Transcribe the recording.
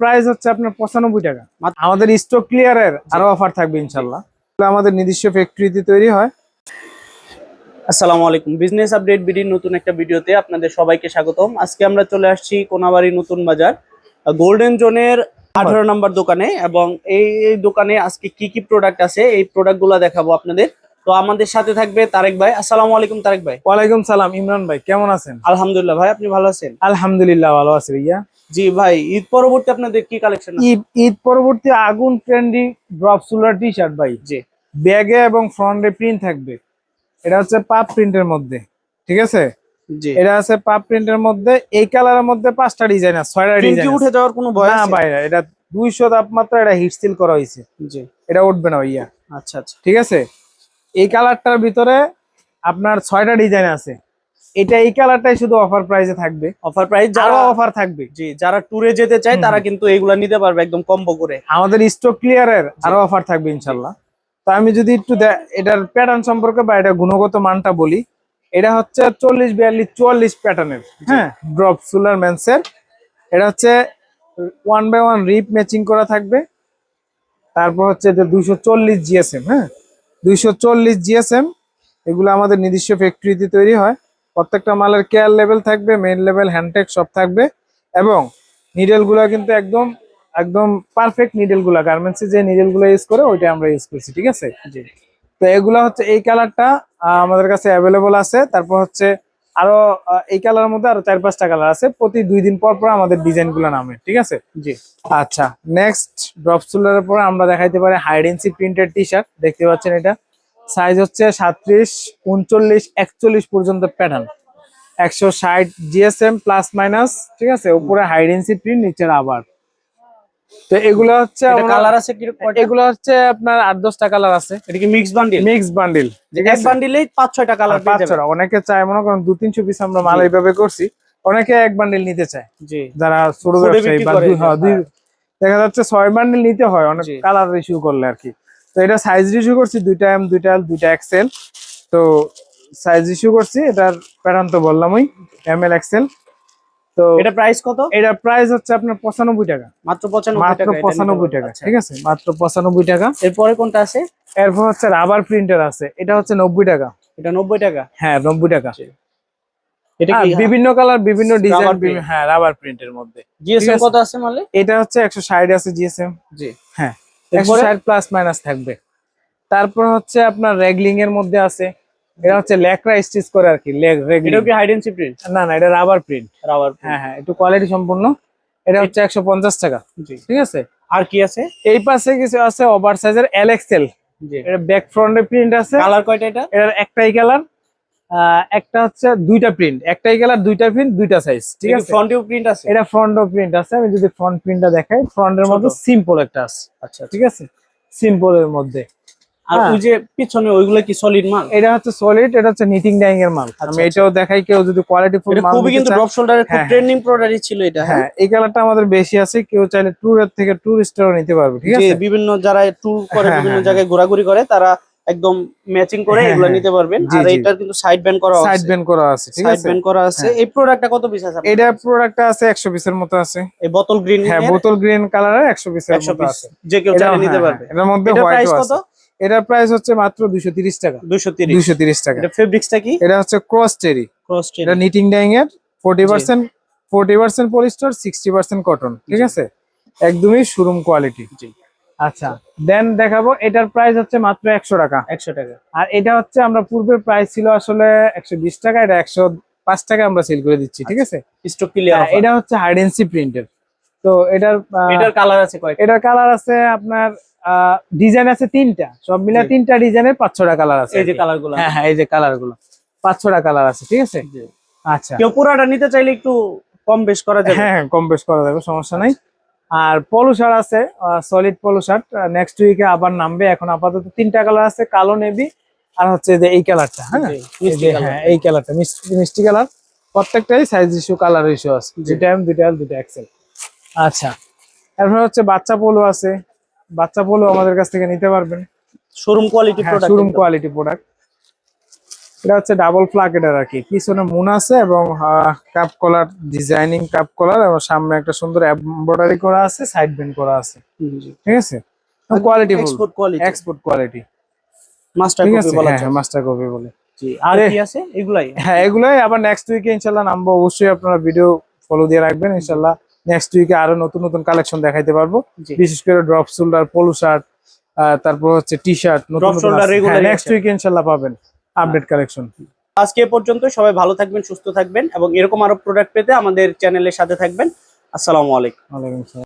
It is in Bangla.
প্রাইস হচ্ছে আপনার পঁচানব্বই টাকা। আমাদের স্টক ক্লিয়ারের আরও অফার থাকবে ইনশাল্লাহ আমাদের নিজস্ব ফ্যাক্টরিতে তৈরি হয়। আসসালামু আলাইকুম। বিজনেস আপডেট বিডির নতুন একটা ভিডিওতে আপনাদের সবাইকে স্বাগতম। আজকে আমরা চলে আসছি কোনাবাড়ি নতুন বাজার গোল্ডেন জোনের আঠারো নম্বর দোকানে এবং এই দোকানে আজকে কি কি প্রোডাক্ট আছে এই প্রোডাক্টগুলা দেখাবো আপনাদের। তো আমাদের সাথে থাকবে তারেক ভাই। আসসালামু আলাইকুম তারেক ভাই। ওয়ালাইকুম সালাম ইমরান ভাই কেমন আছেন? আলহামদুলিল্লাহ ভাই আপনি ভালো আছেন? আলহামদুলিল্লাহ ভালো আছি ভাইয়া। জি ভাই ঈদ পরবর্তী আপনাদের কি কালেকশন ঈদ ঈদ পরবর্তী আগুন trendy drop shoulder T shirt ভাই। জি। ব্যাগে এবং ফ্রন্টে প্রিন্ট থাকবে। এটা হচ্ছে পাপ প্রিন্টের মধ্যে ঠিক আছে? জি। এটা আছে পাপ প্রিন্টের মধ্যে এই কালারের মধ্যে পাঁচটা ডিজাইন আছে ছয়টা ডিজাইন উঠে যাওয়ার কোনো ভয় না ভাই এটা দুইশো তাপমাত্রা এটা হিট সিল করা হয়েছে। জি। এটা উঠবে না ভাইয়া। আচ্ছা আচ্ছা। ঠিক আছে? এই কালারটার ভিতরে আপনার ছয়টা ডিজাইন আছে। এটা এই কালারটাই শুধু অফার প্রাইসে থাকবে। অফার প্রাইস যারা অফার থাকবে। জি যারা ট্যুরে যেতে চায় তারা কিন্তু এগুলা নিতে পারবে একদম কম্বো করে। আমাদের স্টক ক্লিয়ারের আরও অফার থাকবে ইনশাল্লাহ তো আমি যদি একটু এটার প্যাটার্ন সম্পর্কে বা এটা গুণগত মানটা বলি এটা হচ্ছে চল্লিশ বিয়াল্লিশ চুয়াল্লিশ প্যাটার্নের হ্যাঁ? ড্রপ সুলার মেন্সের এটা হচ্ছে one by one rib matching করা থাকবে। তারপর হচ্ছে এটা দুইশো চল্লিশ জিএসএম হ্যাঁ? দুইশো চল্লিশ জিএসএম এগুলো আমাদের নিজস্ব ফ্যাক্টরিতে তৈরি হয়। প্রত্যেকটা মালের কেয়ার লেভেল থাকবে মেন লেভেল হ্যান্ডটেক সব থাকবে এবং নিডেলগুলা কিন্তু একদম একদম পারফেক্ট নিডেলগুলা গার্মেন্টসে যে নিডেলগুলো ইউজ করে ওইটা আমরা ইউজ করছি ঠিক আছে? জি। তো এগুলা হচ্ছে এই কালারটা আমাদের কাছে অ্যাভেলেবল আছে। তারপর হচ্ছে আরও এই কালারের মধ্যে আরও চার পাঁচটা কালার আছে। প্রতি দুই দিন পর পর আমাদের ডিজাইনগুলো নামে ঠিক আছে? জি। আচ্ছা নেক্সট ড্রপ সোলারের পরে আমরা দেখাইতে পারি হাইডেন্সি প্রিন্টেড টি শার্ট দেখতে পাচ্ছেন এটা? সাইজ হচ্ছে সাতত্রিশ উনচল্লিশ একচল্লিশ পর্যন্ত প্যাটার্ন একশো ষাট জিএসএম প্লাস মাইনাস ঠিক আছে? উপরে হাইডেন্সি প্রিন্ট নিচের আবার। তো এগুলো হচ্ছে কালার আছে এগুলো হচ্ছে আপনার আট দশটা কালার আছে। এটা কি মিক্স বান্ডিল মিক্স বান্ডিল এক বান্ডিলেই পাঁচ ছয়টা কালার পেয়ে যাবেন। পাঁচশোটা অনেকে চায় মনে করেন দু তিনশো পিস আমরা মাল এইভাবে করছি। অনেকে এক বান্ডিল নিতে চায়। যারা ছোট ব্যবসায়ী বা দুই- হ্যাঁ, দুই- হ্যাঁ। দেখা যাচ্ছে ছয় বান্ডিল নিতে হয় অনেক কালার ইস্যু করলে আর কি। তো এটা সাইজ ইস্যু করছি দুইটা এম দুইটা এল দুইটা এক্সেল তো সাইজ ইস্যু করছি এটার প্যাটার্ন তো বললামই এম এল এক্সেল তো এটা প্রাইস কত? এটার প্রাইস হচ্ছে আপনার পঁচানব্বই টাকা। মাত্র পঁচানব্বই মাত্র টাকা এটা নিতে পঁচানব্বই টাকা আচ্ছা। ঠিক আছে? মাত্র পঁচানব্বই টাকা। এরপরে কোনটা আছে? এরপর হচ্ছে রাবার প্রিন্টার আছে এটা হচ্ছে নব্বই টাকা। এটা নব্বই টাকা? হ্যাঁ নব্বই টাকা। এটা হ্যাঁ, কি বিভিন্ন কালার বিভিন্ন ডিজাইন হ্যাঁ রাবার প্রিন্টের মধ্যে। জিএসএম। কত আছে মালে? এটা হচ্ছে একশো ষাট আছে জিএসএম জি। হ্যাঁ। একশো এরপরে ষাট প্লাস মাইনাস থাকবে। তারপর হচ্ছে আপনার রেগলিং এর মধ্যে আছে। এটা হচ্ছে লেকরা স্টিচ করে আর কি লেগ রেগলিং এটাও কি হাইডেন্সি প্রিন্ট না না এটা রাবার প্রিন্ট রাবার হ্যাঁ হ্যাঁ একটু কোয়ালিটি সম্পূর্ণ। এটা হচ্ছে একশো পঞ্চাশ টাকা। জি। ঠিক আছে? আর কি আছে? এই পাশে কিছু আছে ওভার সাইজের এল এক্সেল জি। এটা ব্যাক ফ্রন্টে প্রিন্ট আছে। কালার কয়টা এটা? এটার একটাই কালার একটা হচ্ছে দুইটা প্রিন্ট একটাই কালার দুইটা প্রিন্ট দুইটা সাইজ ঠিক আছে? ফ্রন্টেও প্রিন্ট আছে? এটা ফ্রন্ট প্রিন্ট আছে আমি যদি ফ্রন্ট প্রিন্টটা দেখাই ফ্রন্টের। মধ্যে সিম্পল একটা আছে আচ্ছা ঠিক আছে? সিম্পল এর মধ্যে। আর হ্যাঁ। ওই যে পিছনে ওইগুলো কি সলিড মাল? এটা হচ্ছে সলিড এটা হচ্ছে নিটিং ডাইং এর মাল। আমি আচ্ছা, এটাও দেখাই কেউ যদি কোয়ালিটি ফুল মাল খুবই কিন্তু ড্রপ শোল্ডারের খুব হ্যাঁ, হ্যাঁ। ট্রেন্ডিং প্রোডাক্টই ছিল এটা হ্যাঁ? এই কালারটা আমাদের বেশি আছে কেউ চাইলে ট্যুরের থেকে ট্যুরিস্টরাও নিতে পারবে ঠিক আছে? বিভিন্ন যারা ট্যুর করে বিভিন্ন জায়গায় ঘোরাঘুরি করে তারা একদম ম্যাচিং করে হ্যাঁ, এগুলো হ্যাঁ। নিতে পারবেন। আর। এটার কিন্তু সাইড ব্যান্ড করা আছে। সাইড ব্যান্ড করা আছে ঠিক আছে? সাইড ব্যান্ড করা আছে। হ্যাঁ। এই প্রোডাক্টটা কত পিস আছে এটা প্রোডাক্টটা আছে একশো পিসের মতো আছে। এই বোতল গ্রিন হ্যাঁ বোতল গ্রিন কালারের একশো পিসের একশো মতো আছে। যে কেউ চাইলে নিতে পারবে। এটার মধ্যে হোয়াইট আছে। এটার প্রাইস হচ্ছে মাত্র দুশো তিরিশ টাকা। দুশো তিরিশ। দুশো তিরিশ টাকা। এটা ফেব্রিক্সটা কি? এটা হচ্ছে ক্রস চেরি ক্রস এটা নিটিং ডাইং এর। Forty percent forty percent polyester sixty percent cotton ঠিক আছে? একদমই শোরুম কোয়ালিটি জি। আচ্ছা দেন দেখাবো এটার প্রাইস হচ্ছে মাত্র একশো টাকা। একশো টাকা। আর এটা হচ্ছে আমরা পূর্বের প্রাইস ছিল আসলে একশো বিশ টাকা এটা একশো পাঁচ টাকা আমরা সেল করে দিচ্ছি ঠিক আছে? স্টক ক্লিয়ার হ্যাঁ, এটা হচ্ছে হাইডেন্সি প্রিন্টের তো এটার এটার কালার আছে কয়টা এটার কালার আছে আপনার ডিজাইন আছে তিনটা। সব মিলে তিনটা ডিজাইনের পাঁচ ছটা কালার আছে এই যে কালারগুলো হ্যাঁ হ্যাঁ এই যে কালারগুলো পাঁচ ছটা কালার আছে ঠিক আছে? আচ্ছা। কেউ পুরাটা নিতে চাইলে একটু কম বেশ করা যাবে। হ্যাঁ হ্যাঁ, কম বেশ করা যাবে সমস্যা নাই। আর পলো শার্ট আছে সলিড পলো শার্ট নেক্সট উইকে আবার নামবে। এখন আপাতত তিনটা কালার আছে কালো নেভি আর হচ্ছে যে এই কালারটা হ্যাঁ। হ্যাঁ এই কালারটা মিষ্টি কালার প্রত্যেকটাই সাইজ ইস্যু কালার ইস্যু আছে। দুইটা এম দুইটা এল দুইটা এক্সেল আচ্ছা এরপর হচ্ছে বাচ্চা পোলো আছে। বাচ্চা পোলো আমাদের কাছ থেকে নিতে পারবেন। Showroom quality product showroom quality product এটা হচ্ছে ডাবল ফ্লাকেটের আর কি। পিছনে মুন আছে এবং cup collar designing cup collar এবং সামনে একটা সুন্দর এমব্রয়ডারি করা আছে সাইড বেন্ড করা আছে। ঠিক আছে? Quality export quality export quality master copy বলা হ্যাঁ যায়। মাস্টার কপি বলে। জি আর কি আছে? এগুলাই? হ্যাঁ এগুলোই। আবার নেক্সট উইকে ইনশাল্লাহ নামবো। অবশ্যই আপনারা ভিডিও ফলো দিয়ে রাখবেন। ইনশাল্লাহ নেক্সট উইকে আরও নতুন নতুন কালেকশন দেখাইতে পারব। বিশেষ করে ড্রপ শোল্ডার পোলো শার্ট তারপর হচ্ছে টি শার্ট shoulder নেক্সট। উইকে ইনশাল্লাহ পাবেন। Update collection. আজকে পর্যন্ত সবাই ভালো থাকবেন সুস্থ থাকবেন এবং এরকম আরও প্রোডাক্ট পেতে আমাদের চ্যানেলের সাথে থাকবেন। আসসালামু আলাইকুম। ওয়ালাইকুম আসসালাম।